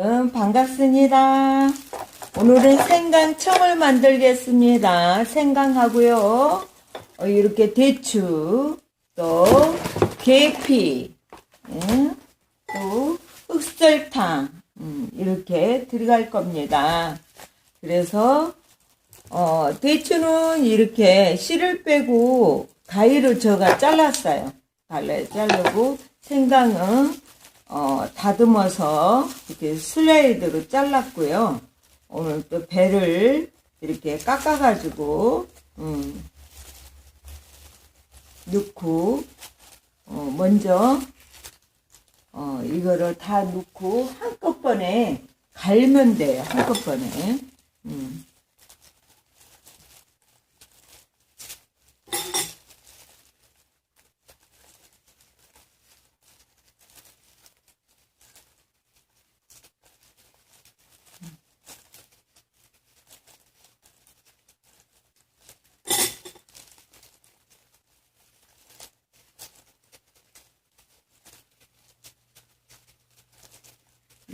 음, 반갑습니다. 오늘은 생강청을 만들겠습니다. 생강하고요. 어, 이렇게 대추, 또 계피, 예, 또 흑설탕 음, 이렇게 들어갈 겁니다. 그래서 어, 대추는 이렇게 씨를 빼고 가위로 저가 잘랐어요. 갈래 자르고 생강은 어, 다듬어서 이렇게 슬라이드로 잘랐고요. 오늘 또 배를 이렇게 깎아가지고 음, 넣고 어, 먼저 어, 이거를 다 넣고 한꺼번에 갈면 돼요. 한꺼번에. 음.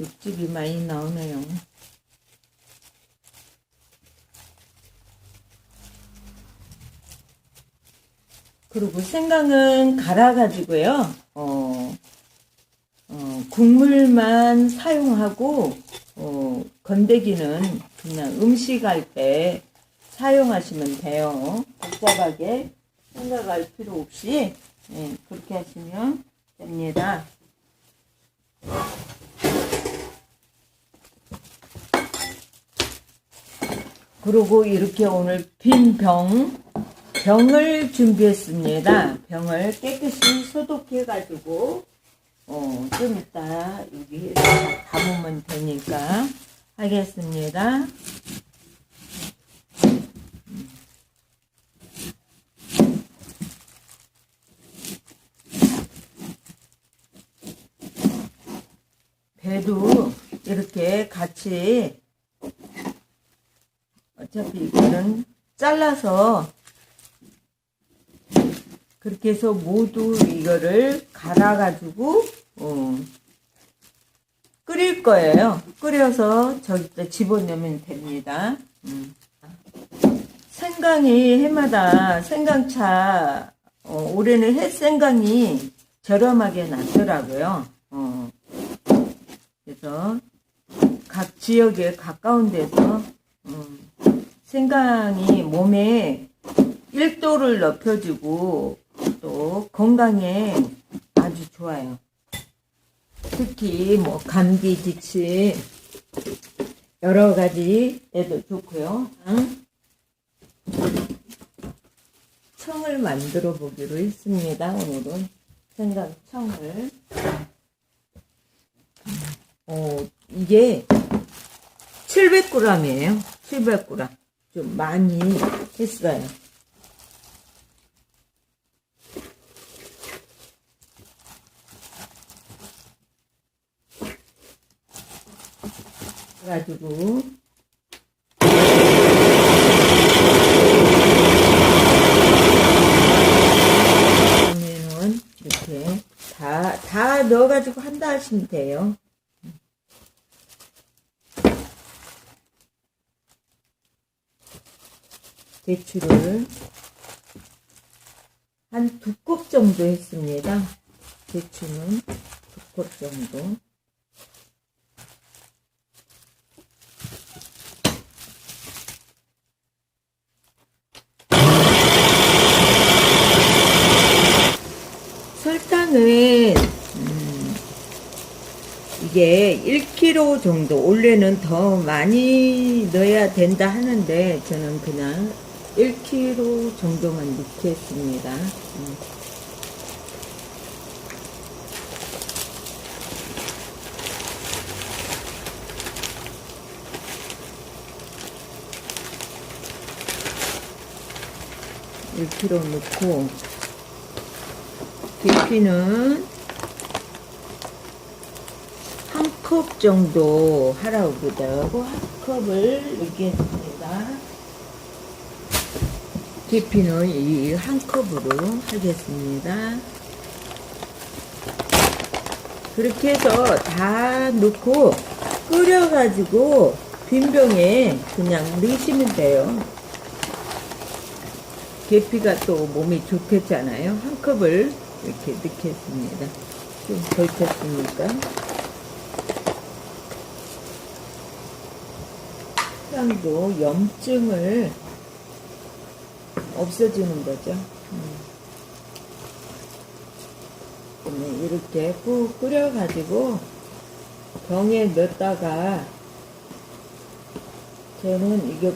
육즙이 많이 나오네요. 그리고 생강은 갈아가지고요, 어, 어, 국물만 사용하고, 어, 건더기는 그냥 음식할 때 사용하시면 돼요. 복잡하게 생각할 필요 없이, 예, 그렇게 하시면 됩니다. 그리고 이렇게 오늘 빈 병, 병을 준비했습니다. 병을 깨끗이 소독해가지고, 어, 좀 이따 여기 담으면 되니까 하겠습니다. 배도 이렇게 같이 어차피 이거는 잘라서 그렇게 해서 모두 이거를 갈아가지고 어, 끓일 거예요. 끓여서 저기다 집어넣으면 됩니다. 음. 생강이 해마다 생강차 어, 올해는 햇 생강이 저렴하게 났더라고요. 어. 그래서 각 지역에 가까운 데서 음, 생강이 몸에 1도를 높여주고 또 건강에 아주 좋아요. 특히 뭐 감기 기침 여러 가지에도 좋고요. 응? 청을 만들어 보기로 했습니다. 오늘은 생강 청을 어 이게 700g이에요. 700g. 좀 많이 했어요. 그래가지고 이렇게 다, 다 넣어가지고 한다 하시면 돼요. 대추를 한 두 컵 정도 했습니다. 대추는 두 컵 정도. 설탕은 음, 이게 1kg 정도 원래는 더 많이 넣어야 된다 하는데 저는 그냥 1kg 정도만 넣겠습니다. 음. 일 k g 넣고 계피는 한 컵 정도 하라고 그러더라고 한 컵을 넣겠습 계피는 이 한 컵으로 하겠습니다. 그렇게 해서 다 넣고 끓여가지고 빈병에 그냥 넣으시면 돼요. 계피가 또 몸에 좋겠잖아요. 한 컵을 이렇게 넣겠습니다. 좀 걸쳤으니까. 향도 염증을 없애주는 거죠. 음. 그러면 이렇게 푹 끓여가지고 병에 넣었다가 저는 이거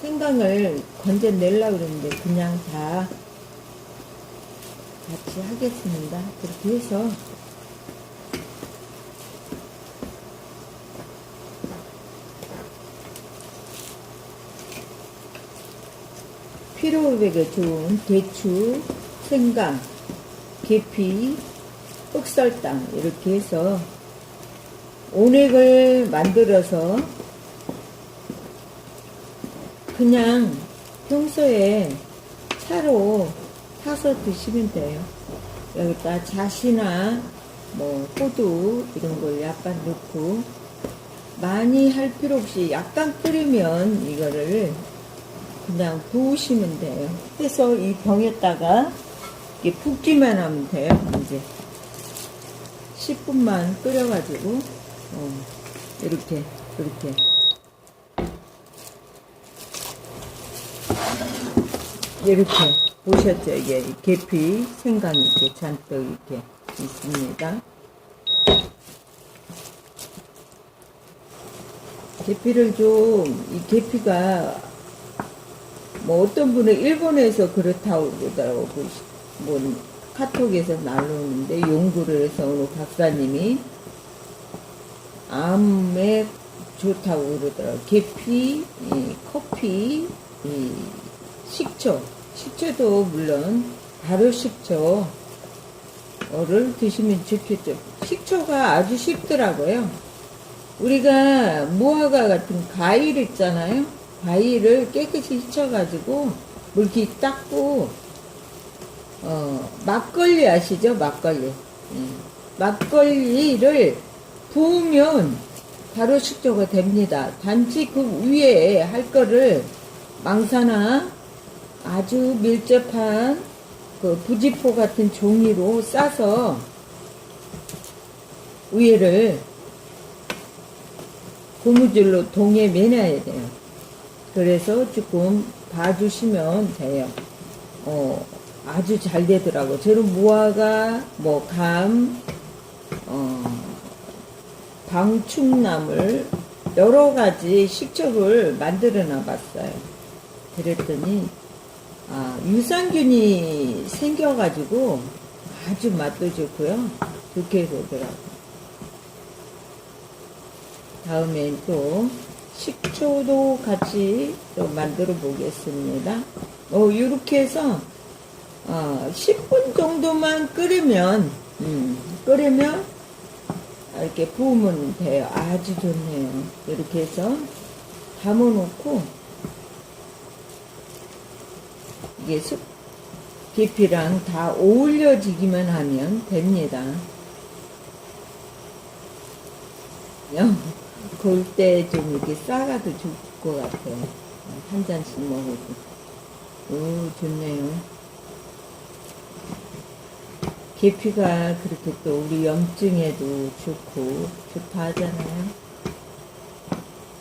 생강을 건져내려고 그랬는데 그냥 다 같이 하겠습니다. 그렇게 해서 피로 회복에 좋은 대추, 생강, 계피, 흑설탕 이렇게 해서 온액을 만들어서 그냥 평소에 차로 타서 드시면 돼요. 여기다 자시나 뭐 호두 이런 걸 약간 넣고 많이 할 필요 없이 약간 끓이면 이거를 그냥 부으시면 돼요. 그래서 이 병에다가 이렇게 붓기만 하면 돼요. 이제 10분만 끓여가지고 어, 이렇게 이렇게 이렇게 보셨죠? 이게 계피 생강이 이렇게 잔뜩 이렇게 있습니다. 계피를 좀 이 계피가 뭐 어떤 분은 일본에서 그렇다고 그러더라고 그뭐 카톡에서 날라오는데 연구를 해서 어느 박사님이 암에 좋다고 그러더라고 계피, 이 커피, 이 식초, 식초도 물론 발효 식초를 드시면 좋겠죠. 식초가 아주 쉽더라고요. 우리가 무화과 같은 과일 있잖아요. 과일을 깨끗이 씻어가지고 물기 닦고 어, 막걸리 아시죠? 막걸리. 예. 막걸리를 부으면 바로 식초가 됩니다. 단지 그 위에 할 거를 망사나 아주 밀접한 그 부지포 같은 종이로 싸서 위에를 고무줄로 동에 매놔야 돼요. 그래서 조금 봐주시면 돼요. 어, 아주 잘 되더라고. 저는 무화과, 뭐, 감, 어, 방충나물, 여러 가지 식초를 만들어 놔봤어요. 그랬더니, 아, 유산균이 생겨가지고 아주 맛도 좋고요. 좋게 되더라고요. 다음엔 또 식초도 같이 또 만들어 보겠습니다. 어, 이렇게 해서 어, 10분 정도만 끓이면 음, 끓이면 이렇게 부으면 돼요. 아주 좋네요. 이렇게 해서 담아놓고 이게 숙 계피랑 다 어울려지기만 하면 됩니다. 그럴 때좀 이렇게 싸가도 좋을 것 같아요. 한 잔씩 먹어도. 오, 좋네요. 계피가 그렇게 또 우리 염증에도 좋고 좋다 하잖아요.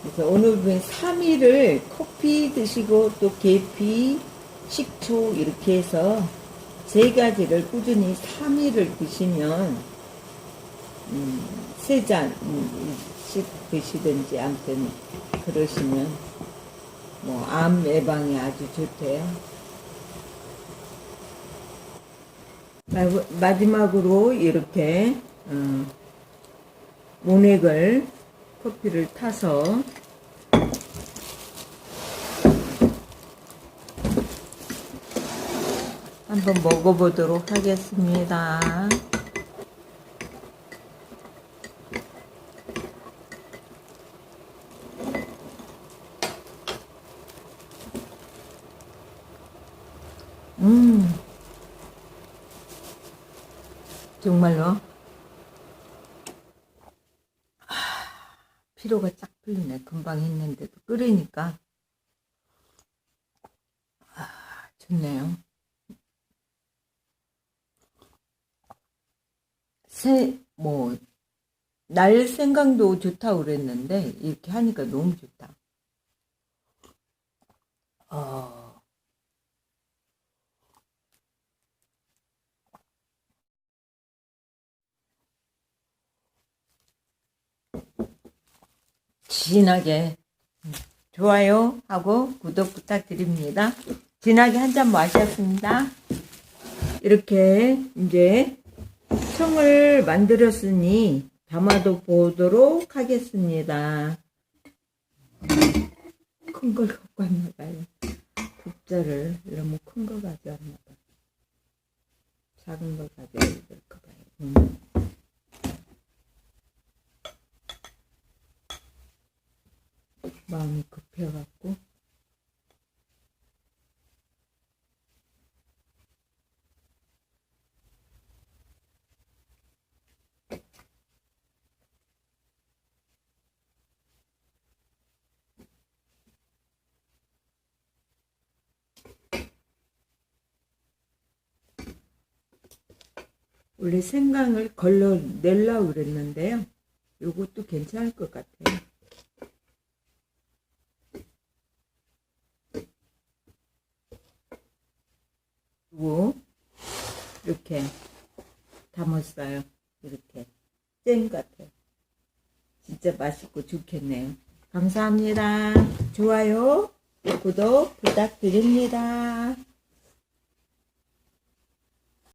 그래서 오늘 보면 3일을 커피 드시고 또 계피, 식초 이렇게 해서 세 가지를 꾸준히 3일을 드시면 음, 세 잔씩 음, 드시든지 아무튼 그러시면 뭐 암 예방에 아주 좋대요. 마지막으로 이렇게 어, 모넥을 커피를 타서 한번 먹어보도록 하겠습니다. 음. 정말로 피로가 쫙 풀리네. 금방 했는데도 끓이니까 아, 좋네요. 새, 뭐, 날 생강도 좋다고 그랬는데, 이렇게 하니까 너무 좋다. 어, 진하게 좋아요 하고 구독 부탁드립니다. 진하게 한 잔 마셨습니다. 이렇게 이제 청을 만들었으니 담아도 보도록 하겠습니다. 큰 걸 갖고 왔나 봐요. 국자를 너무 큰 거 가져왔나 봐. 작은 걸 가져야 될까 봐요. 음. 마음이 급해갖고 원래 생강을 걸러 내려고 그랬는데요. 요것도 괜찮을 것 같아요. 그리고 이렇게 담았어요. 이렇게 잼 같아요. 진짜 맛있고 좋겠네요. 감사합니다. 좋아요, 구독 부탁드립니다.